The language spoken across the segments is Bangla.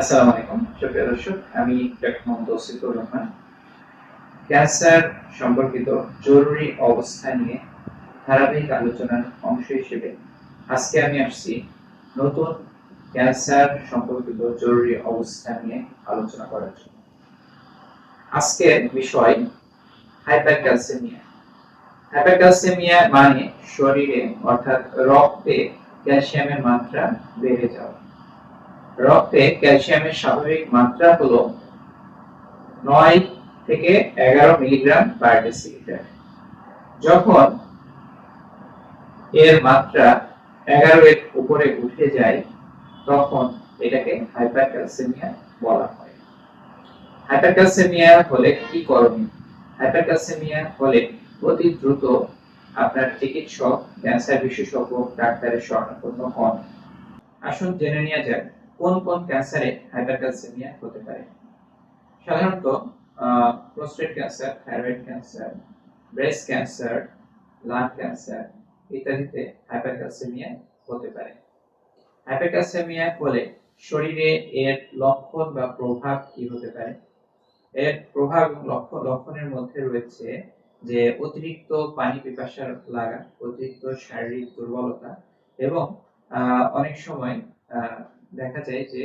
আসসালামু আলাইকুম, সুপ্রিয় দর্শক, আমি ডক্টর মোহাম্মদ রহমান। ক্যান্সার সম্পর্কিত জরুরি অবস্থা নিয়ে ধারাবাহিক আলোচনার অংশ হিসেবে আজকে আমি আসছি নতুন ক্যান্সার সম্পর্কিত জরুরি অবস্থা নিয়ে আলোচনা করার জন্য। আজকের বিষয় হাইপারক্যালসেমিয়া। হাইপারক্যালসেমিয়া মানে শরীরে অর্থাৎ রক্তে ক্যালসিয়ামের মাত্রা বেড়ে যাওয়া। রক্তে ক্যালসিয়ামের স্বাভাবিক মাত্রা হলো নয় থেকে এগারো মিলিগ্রাম পার ডেসিলিটার। যখন এর মাত্রা এগারো এর উপরে উঠে যায়, তখন এটাকে হাইপারক্যালসেমিয়া বলা হয়। হাইপারক্যালসেমিয়া হলে কি করণীয়? হাইপারক্যালসেমিয়া হলে অতি দ্রুত আপনার চিকিৎসক, ক্যান্সার বিশেষজ্ঞ, ডাক্তারের শরণাপন্ন হন। আসুন জেনে নেওয়া যাক। কোন কোন ক্যান্সারে হাইপারক্যালসেমিয়া হতে পারে? সাধারণত prostate cancer thyroid cancer breast cancer lung cancer ইত্যাদিতে হাইপারক্যালসেমিয়া হতে পারে। হাইপারক্যালসেমিয়া হলে শরীরে এর লক্ষণ বা প্রভাব কি হতে পারে? এর প্রভাব লক্ষণ লক্ষণের মধ্যে রয়েছে যে অতিরিক্ত পানি পিপাসা লাগা, অতিরিক্ত শারীরিক দুর্বলতা এবং অনেক সময় দেখা যায় যে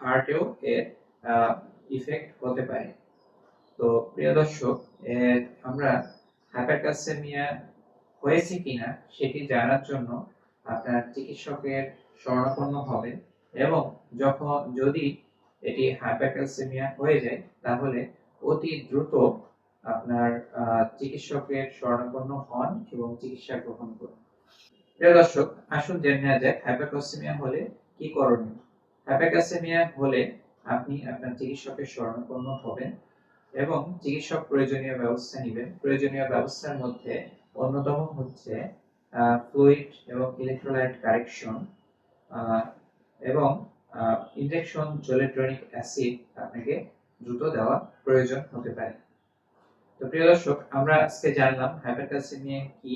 হার্টেও এর ইফেক্ট হতে পারে। তো প্রিয় দর্শক আমরা হাইপারক্যালসেমিয়া হয়েছে কিনা সেটি জানার জন্য আপনার চিকিৎসকের শরণাপন্ন হবে এবং যখন যদি এটি হাইপারক্যালসেমিয়া হয়ে যায়, তাহলে অতি দ্রুত আপনার চিকিৎসকের শরণাপন্ন হন এবং চিকিৎসা গ্রহণ করুন। প্রিয় দর্শক, আসুন জেনে নেওয়া যাক হাইপারক্যালসেমিয়া হলে কি করণীয়। হাইপারক্যালসেমিয়া হলে আপনি আপনার চিকিৎসকের শরণাপন্ন হবেন এবং চিকিৎসক প্রয়োজনীয় ব্যবস্থা নেবেন। প্রয়োজনীয় ব্যবস্থার মধ্যে অন্যতম হচ্ছে ফ্লুইড এবং ইলেকট্রোলাইট কারেকশন এবং ইনজেকশন জোলেট্রনিক অ্যাসিড আপনাকে দ্রুত দেওয়া প্রয়োজন হতে পারে। তো প্রিয় দর্শক, আমরা আজকে জানলাম হাইপারক্যালসেমিয়া কি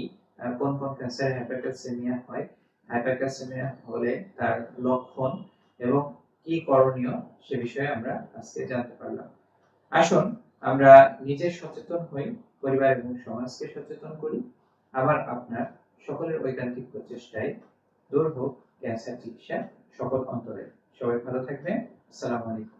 কোন কোন ক্যান্সারে হাইপারক্যালসেমিয়া হয়? হাইপারক্যালসেমিয়া হলে তার লক্ষণ এবং কি করণীয় সে বিষয়ে আমরা আজকে জানতে পারলাম। আসুন, আমরা নিজে সচেতন হই, পরিবার এবং সমাজকে সচেতন করি। আবার আপনার সকলের ঐকান্তিক প্রচেষ্টায় দূর হোক ক্যান্সার চিকিৎসা সকল অন্তরে। সবাই ভালো থাকবেন। আসসালামু আলাইকুম।